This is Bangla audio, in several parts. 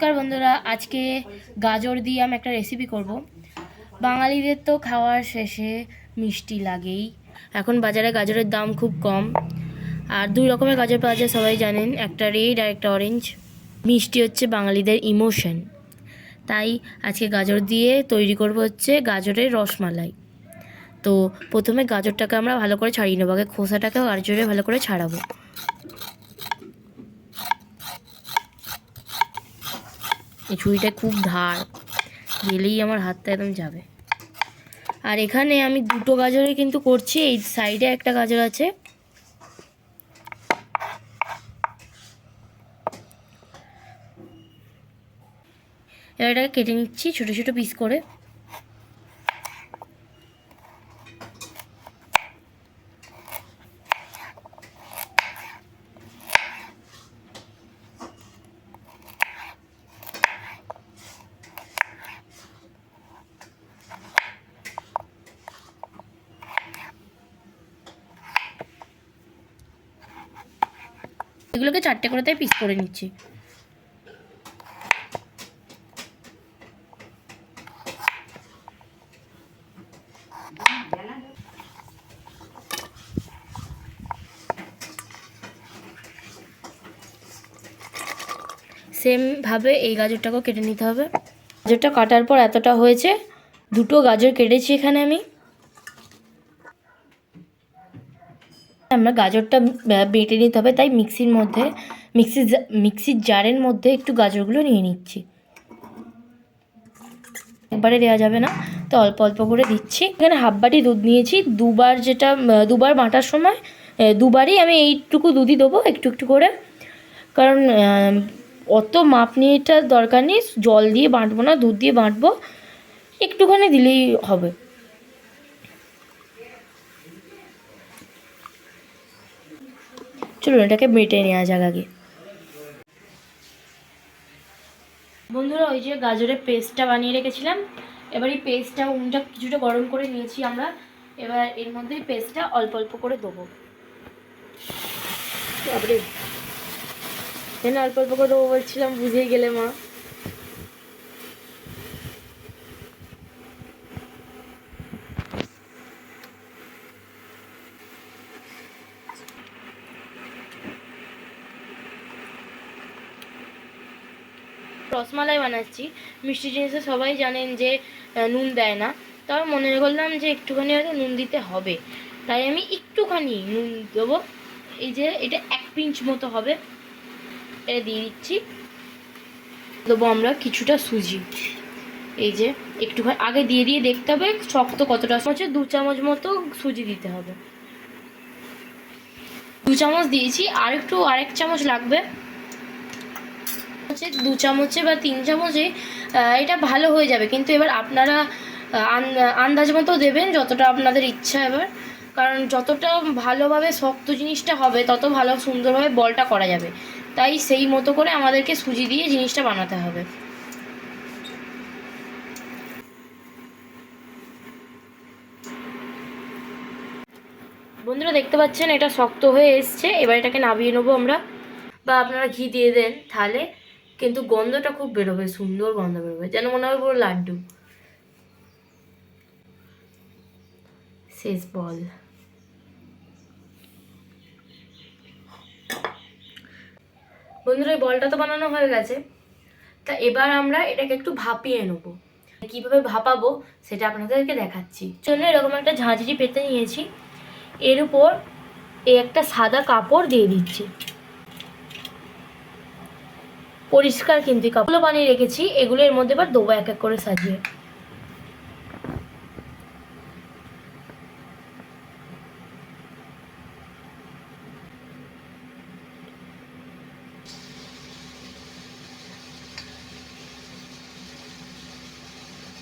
নমস্কার বন্ধুরা, আজকে গাজর দিয়ে আমি একটা রেসিপি করব। বাঙালিদের তো খাওয়ার শেষে মিষ্টি লাগেই। এখন বাজারে গাজরের দাম খুব কম। আর দুই রকমের গাজর পাওয়া যায়, সবাই জানেন, একটা রেড আর একটা অরেঞ্জ মিষ্টি হচ্ছে বাঙালিদের ইমোশন তাই আজকে গাজর দিয়ে তৈরি করব হচ্ছে গাজরের রসমালাই। তো প্রথমে গাজরটাকে আমরা ভালো করে ছাড়িয়ে নেব, আগে খোসাটাকে গাজরে ভালো করে ছাড়াবো। এই ছুরিটা খুব ধার। গেলেই আমার হাতটা একদম যাবে। আর এখানে আমি দুটো গাজরে কিন্তু করছি, এই সাইডে একটা গাজর আছে। এবার এটাকে কেটে নিচ্ছি ছোটো ছোটো পিস করে। এগুলোকে চারটে করে তাই পিস করে নিচ্ছি। সেমভাবে এই গাজরটাকেও কেটে নিতে হবে। গাজরটা কাটার পর এতটা হয়েছে, দুটো গাজর কেটেছি এখানে আমি। আমরা গাজরটা বেটে নিতে হবে, তাই মিক্সির মধ্যে, মিক্সি মিক্সির জারের মধ্যে একটু গাজরগুলো নিয়ে নিচ্ছি। একবারে দেওয়া যাবে না, তো অল্প অল্প করে দিচ্ছি। এখানে হাফ বাটি দুধ নিয়েছি, দুবার যেটা দুবার বাঁটার সময় দুবারই আমি এইটুকু দুধই দেবো একটু একটু করে। কারণ অত মাপ নিয়ে এটা দরকার নেই, জল দিয়ে বাঁটবো না, দুধ দিয়ে বাঁটবো, একটুখানি দিলেই হবে। চলুন এটাকে মেটে নেওয়া যাক আগে। বন্ধুরা, ওই যে গাজরের পেস্টটা বানিয়ে রেখেছিলাম। এবার এই পেস্টটা, উনটা কিছুটা গরম করে নিয়েছি আমরা। এবার এর মধ্যে পেস্টটা অল্প অল্প করে দেবো। তারপরে অল্প অল্প করে দেবো বলছিলাম, বুঝেই গেলে মা। রসমালাই বানাচ্ছি। মিষ্টি জিনিসে সবাই জানেন যে নুন দেয় না। তবে মনে করলাম যে একটুখানি হয়তো নুন দিতে হবে। তাই আমি একটুখানি নুন দেবো। এই যে এটা এক পিঞ্চ মতো হবে। এটা দিয়ে দিচ্ছি। দেবো আমরা কিছুটা সুজি। এই যে একটুখানি আগে দিয়ে দিয়ে দেখতে হবে শক্ত কতটা হচ্ছে। দু চামচ মতো সুজি দিতে হবে। দু চামচ দিয়েছি। আর একটু আরেক চামচ লাগবে। দু চামচে বা তিন চামচে এটা ভালো হয়ে যাবে। কিন্তু এবার আপনারা আন্দাজ মতো দেবেন যতটা আপনাদের ইচ্ছা এবার। কারণ যতটা ভালোভাবে শক্ত জিনিসটা হবে, তত ভালো সুন্দরভাবে বলটা করা যাবে। তাই সেই মতো করে আমাদেরকে সুজি দিয়ে জিনিসটা বানাতে হবে। বন্ধুরা, দেখতে পাচ্ছেন এটা শক্ত হয়ে এসছে। এবার এটাকে নামিয়ে নেব আমরা। বা আপনারা ঘি দিয়ে দেন, তাহলে কিন্তু গন্ধটা খুব বেরোবে, সুন্দর গন্ধ বেরোবে, যেন মনে হবে পুরো লাড্ডু। শেষ বল। বন্ধুরা, এই বলটা তো বানানো হয়ে গেছে। তা এবার আমরা এটাকে একটু ভাপিয়ে নেব। কীভাবে ভাপাবো সেটা আপনাদেরকে দেখাচ্ছি। জন্য এরকম একটা ঝাঁঝরি পেতে নিয়েছি। এর উপর এই একটা সাদা কাপড় দিয়ে দিচ্ছি। পরিষ্কার কিন্তু কাপড়গুলো বানিয়ে রেখেছি এগুলো এর মধ্যে এবার দেবো এক এক করে সাজিয়ে।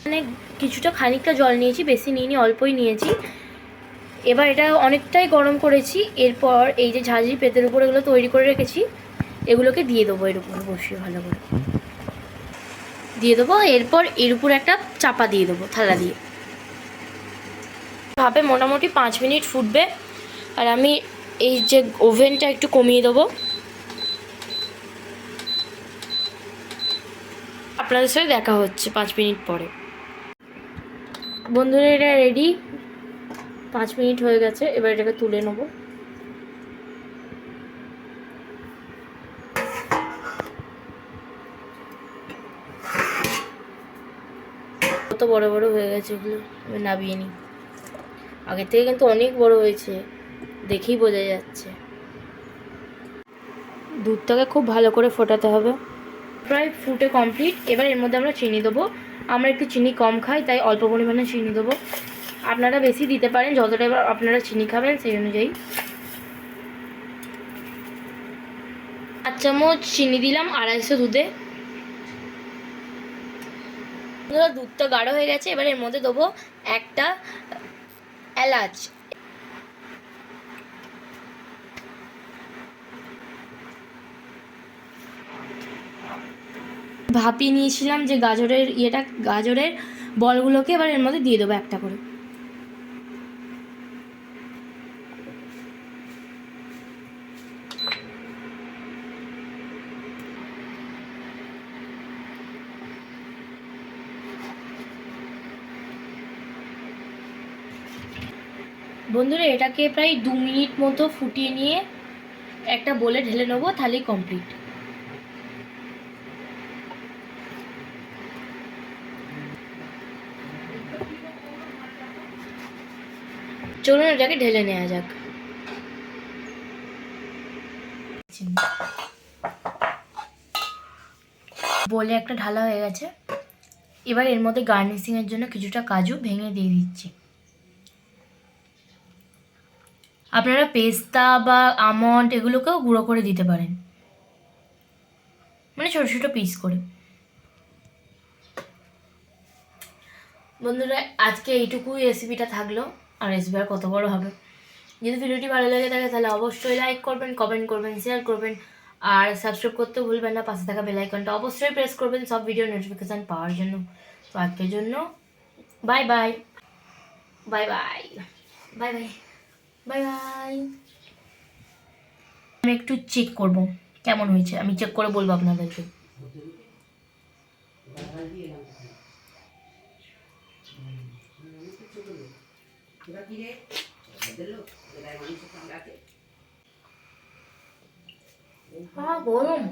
মানে কিছুটা খানিকটা জল নিয়েছি, বেশি নিইনি, অল্পই নিয়েছি। এবার এটা অনেকটাই গরম করেছি, এরপর এই যে ঝাঁঝরি পেতের উপর এগুলো তৈরি করে রেখেছি। এগুলোকে দিয়ে দেবো এর উপর বসিয়ে ভালো করে। দিয়ে দেবো, এরপর এর উপর একটা চাপা দিয়ে দেবো, থালা দিয়ে। ভাবে মোটামুটি পাঁচ মিনিট ফুটবে, আর আমি এই যে ওভেনটা একটু কমিয়ে দেবো। আপনাদের সাথে দেখা হচ্ছে পাঁচ মিনিট পরে। বন্ধুরা, এটা রেডি পাঁচ মিনিট হয়ে গেছে, এবার এটাকে তুলে নেব। কত বড় বড় হয়ে গেছে এগুলো এবার নামিয়ে নিই। আগের থেকে কিন্তু অনেক বড় হয়েছে দেখেই বোঝা যাচ্ছে। দুধটাকে খুব ভালো করে ফোটাতে হবে। প্রায় ফুটে কমপ্লিট এবার এর মধ্যে আমরা চিনি দেবো। আমরা একটু চিনি কম খাই তাই অল্প পরিমাণে চিনি দেবো। আপনারা বেশি দিতে পারেন যতটা এবার আপনারা চিনি খাবেন সেই অনুযায়ী। চার চামচ চিনি দিলাম আড়াইশো দুধে। বন্ধুরা, দুধটা গাঢ় হয়ে গেছে এবার এর মধ্যে দেবো একটা এলাচ। ভাপিয়ে নিয়েছিলাম যে গাজরের ইয়েটা গাজরের বলগুলোকে এবার এর মধ্যে দিয়ে দেবো একটা করে। বন্ধুরা, এটাকে প্রায় দু মিনিট মতো ফুটিয়ে নিয়ে একটা বলে ঢেলে নেব, তাহলেই কমপ্লিট চলুন এটাকে ঢেলে নেওয়া যাক। বলে একটা ঢালা হয়ে গেছে। এবার এর মধ্যে গার্নিশিংয়ের জন্য কিছুটা কাজু ভেঙে দিয়ে দিচ্ছি। আপনারা পেস্তা বা আমন্ড এগুলোকেও গুঁড়ো করে দিতে পারেন। মানে ছোটো ছোটো পিস করে। বন্ধুরা, আজকে এইটুকুই রেসিপিটা থাকল, আর রেসিপি আর কত বড় হবে। যদি ভিডিওটি ভালো লেগে থাকে, তাহলে অবশ্যই লাইক করবেন কমেন্ট করবেন শেয়ার করবেন, আর সাবস্ক্রাইব করতে ভুলবেন না, পাশে থাকা বেল আইকনটা অবশ্যই প্রেস করবেন, সব ভিডিও নোটিফিকেশান পাওয়ার জন্য। তো আজকের জন্য bye bye bye bye bye bye bye bye আমি একটু চেক করব কেমন হয়েছে? আমি চেক করে বলব আপনাদেরকে। গরম